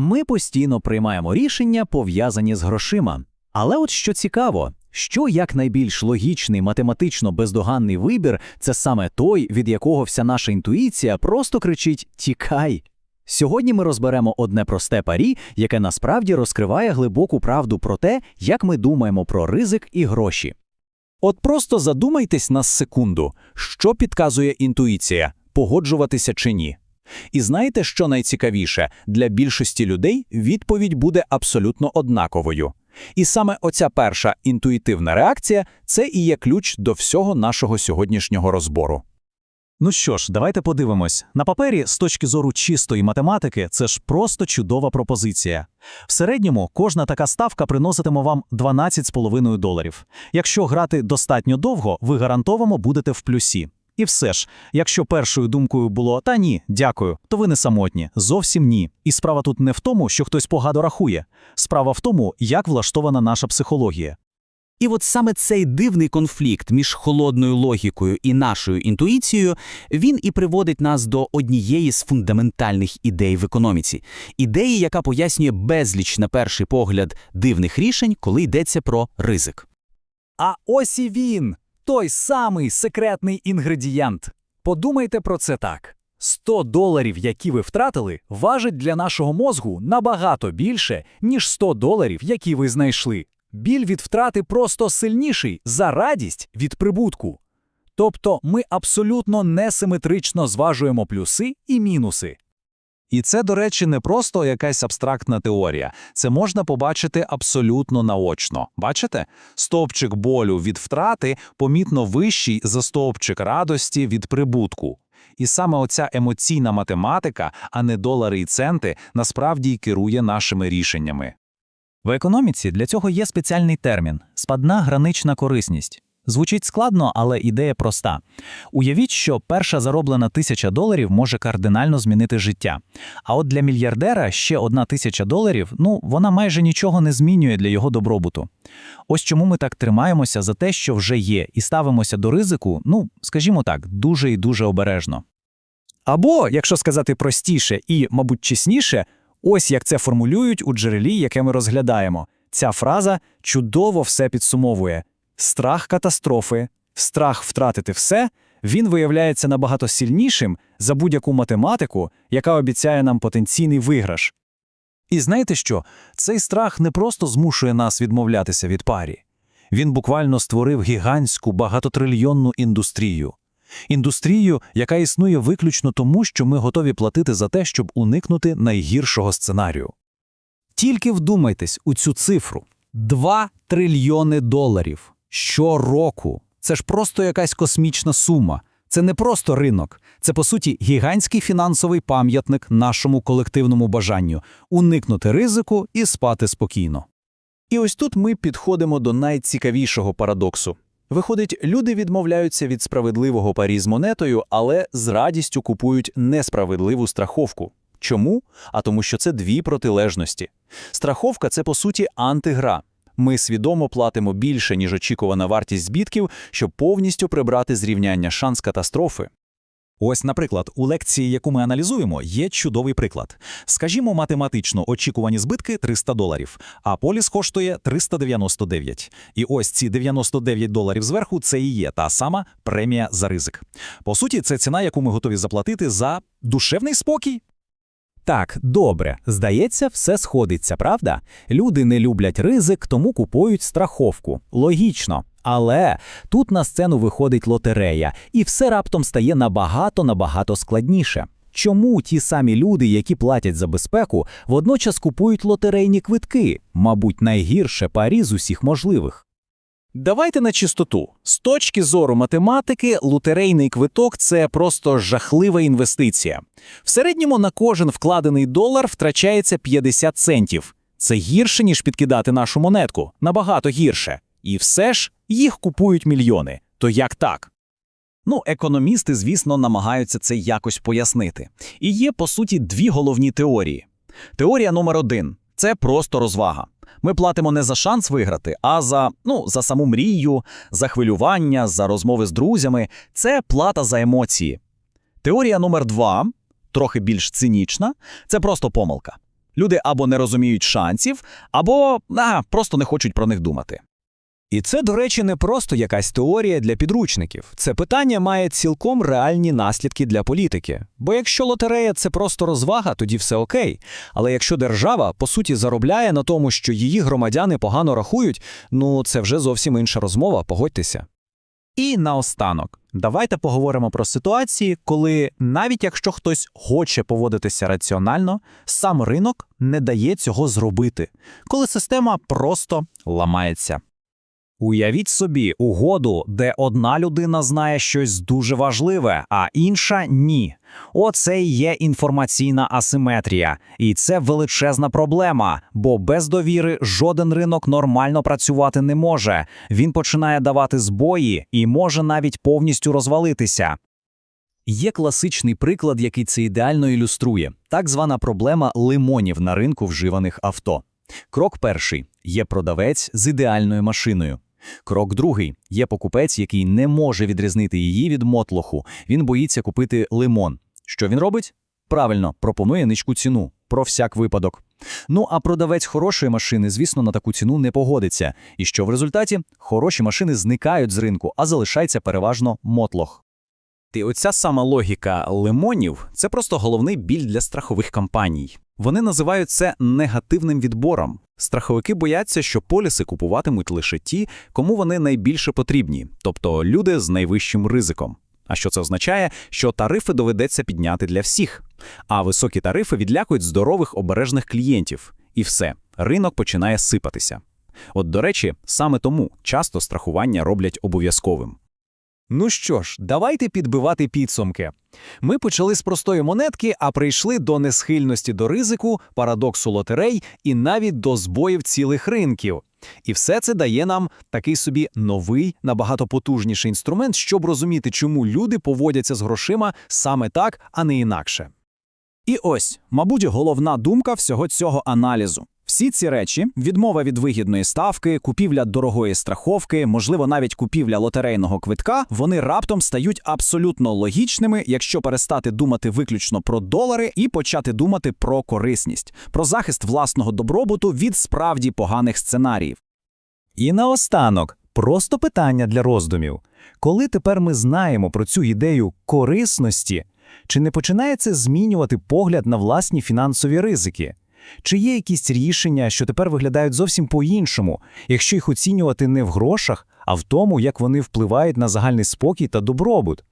Ми постійно приймаємо рішення, пов'язані з грошима. Але от що цікаво, що як найбільш логічний, математично бездоганний вибір це саме той, від якого вся наша інтуїція просто кричить Тікай. Сьогодні ми розберемо одне просте парі, яке насправді розкриває глибоку правду про те, як ми думаємо про ризик і гроші. От просто задумайтесь на секунду, що підказує інтуїція погоджуватися чи ні. І знаєте, що найцікавіше? Для більшості людей відповідь буде абсолютно однаковою. І саме оця перша інтуїтивна реакція це і є ключ до всього нашого сьогоднішнього розбору. Ну що ж, давайте подивимось. На папері, з точки зору чистої математики, це ж просто чудова пропозиція. В середньому кожна така ставка приноситиме вам 12,5 доларів. Якщо грати достатньо довго, ви гарантовано будете в плюсі. І все ж, якщо першою думкою було та ні, дякую, то ви не самотні, зовсім ні. І справа тут не в тому, що хтось погано рахує. Справа в тому, як влаштована наша психологія. І от саме цей дивний конфлікт між холодною логікою і нашою інтуїцією, він і приводить нас до однієї з фундаментальних ідей в економіці, ідеї, яка пояснює безліч на перший погляд дивних рішень, коли йдеться про ризик. А ось і він, той самий секретний інгредієнт. Подумайте про це так. 100 доларів, які ви втратили, важать для нашого мозгу набагато більше, ніж 100 доларів, які ви знайшли. Біль від втрати просто сильніший за радість від прибутку. Тобто ми абсолютно несиметрично зважуємо плюси і мінуси. І це, до речі, не просто якась абстрактна теорія. Це можна побачити абсолютно наочно. Бачите? Стовпчик болю від втрати помітно вищий за стовпчик радості від прибутку. І саме оця емоційна математика, а не долари і центи, насправді й керує нашими рішеннями. В економіці для цього є спеціальний термін спадна гранична корисність. Звучить складно, але ідея проста. Уявіть, що перша зароблена тисяча доларів може кардинально змінити життя. А от для мільярдера ще одна тисяча доларів, ну, вона майже нічого не змінює для його добробуту. Ось чому ми так тримаємося за те, що вже є, і ставимося до ризику, ну, скажімо так, дуже і дуже обережно. Або, якщо сказати простіше і, мабуть, чесніше, ось як це формулюють у джерелі, яке ми розглядаємо. Ця фраза чудово все підсумовує. Страх катастрофи, страх втратити все, він виявляється набагато сильнішим за будь-яку математику, яка обіцяє нам потенційний виграш. І знаєте що? Цей страх не просто змушує нас відмовлятися від парі. Він буквально створив гігантську багатотрильйонну індустрію. Індустрію, яка існує виключно тому, що ми готові платити за те, щоб уникнути найгіршого сценарію. Тільки вдумайтесь у цю цифру: 2 трильйони доларів щороку. Це ж просто якась космічна сума. Це не просто ринок, це по суті гігантський фінансовий пам'ятник нашому колективному бажанню уникнути ризику і спати спокійно. І ось тут ми підходимо до найцікавішого парадоксу. Виходить, люди відмовляються від справедливого парі з монетою, але з радістю купують несправедливу страховку. Чому? А тому, що це дві протилежності. Страховка це по суті антигра. Ми свідомо платимо більше, ніж очікувана вартість збітків, щоб повністю прибрати зрівняння шанс катастрофи. Ось, наприклад, у лекції, яку ми аналізуємо, є чудовий приклад. Скажімо, математично очікувані збитки 300 доларів, а поліс коштує 399. І ось ці 99 доларів зверху це і є та сама премія за ризик. По суті, це ціна, яку ми готові заплатити за душевний спокій. Так, добре, здається, все сходиться, правда? Люди не люблять ризик, тому купують страховку. Логічно. Але тут на сцену виходить лотерея, і все раптом стає набагато набагато складніше. Чому ті самі люди, які платять за безпеку, водночас купують лотерейні квитки, мабуть, найгірше парі з усіх можливих? Давайте на чистоту. З точки зору математики, лотерейний квиток це просто жахлива інвестиція. В середньому на кожен вкладений долар втрачається 50 центів. Це гірше, ніж підкидати нашу монетку, набагато гірше. І все ж їх купують мільйони. То як так? Ну, економісти, звісно, намагаються це якось пояснити. І є, по суті, дві головні теорії. Теорія номер один це просто розвага. Ми платимо не за шанс виграти, а за ну, за саму мрію, за хвилювання, за розмови з друзями. Це плата за емоції. Теорія номер два, трохи більш цинічна, це просто помилка. Люди або не розуміють шансів, або а, просто не хочуть про них думати. І це, до речі, не просто якась теорія для підручників. Це питання має цілком реальні наслідки для політики. Бо якщо лотерея це просто розвага, тоді все окей. Але якщо держава, по суті, заробляє на тому, що її громадяни погано рахують, ну це вже зовсім інша розмова, погодьтеся. І наостанок, давайте поговоримо про ситуації, коли навіть якщо хтось хоче поводитися раціонально, сам ринок не дає цього зробити, коли система просто ламається. Уявіть собі угоду, де одна людина знає щось дуже важливе, а інша ні. Оце і є інформаційна асиметрія, і це величезна проблема, бо без довіри жоден ринок нормально працювати не може. Він починає давати збої і може навіть повністю розвалитися. Є класичний приклад, який це ідеально ілюструє: так звана проблема лимонів на ринку вживаних авто. Крок перший є продавець з ідеальною машиною. Крок другий є покупець, який не може відрізнити її від мотлоху. Він боїться купити лимон. Що він робить? Правильно, пропонує низьку ціну про всяк випадок. Ну а продавець хорошої машини, звісно, на таку ціну не погодиться. І що в результаті? Хороші машини зникають з ринку, а залишається переважно мотлох. І оця сама логіка лимонів це просто головний біль для страхових компаній. Вони називають це негативним відбором. Страховики бояться, що поліси купуватимуть лише ті, кому вони найбільше потрібні, тобто люди з найвищим ризиком. А що це означає? Що тарифи доведеться підняти для всіх. А високі тарифи відлякують здорових обережних клієнтів. І все, ринок починає сипатися. От, до речі, саме тому часто страхування роблять обов'язковим. Ну що ж, давайте підбивати підсумки. Ми почали з простої монетки, а прийшли до несхильності до ризику, парадоксу лотерей і навіть до збоїв цілих ринків. І все це дає нам такий собі новий, набагато потужніший інструмент, щоб розуміти, чому люди поводяться з грошима саме так, а не інакше. І ось, мабуть, головна думка всього цього аналізу. Всі ці речі відмова від вигідної ставки, купівля дорогої страховки, можливо, навіть купівля лотерейного квитка, вони раптом стають абсолютно логічними, якщо перестати думати виключно про долари і почати думати про корисність, про захист власного добробуту від справді поганих сценаріїв. І наостанок, просто питання для роздумів. Коли тепер ми знаємо про цю ідею корисності, чи не починає це змінювати погляд на власні фінансові ризики? Чи є якісь рішення, що тепер виглядають зовсім по-іншому, якщо їх оцінювати не в грошах, а в тому, як вони впливають на загальний спокій та добробут?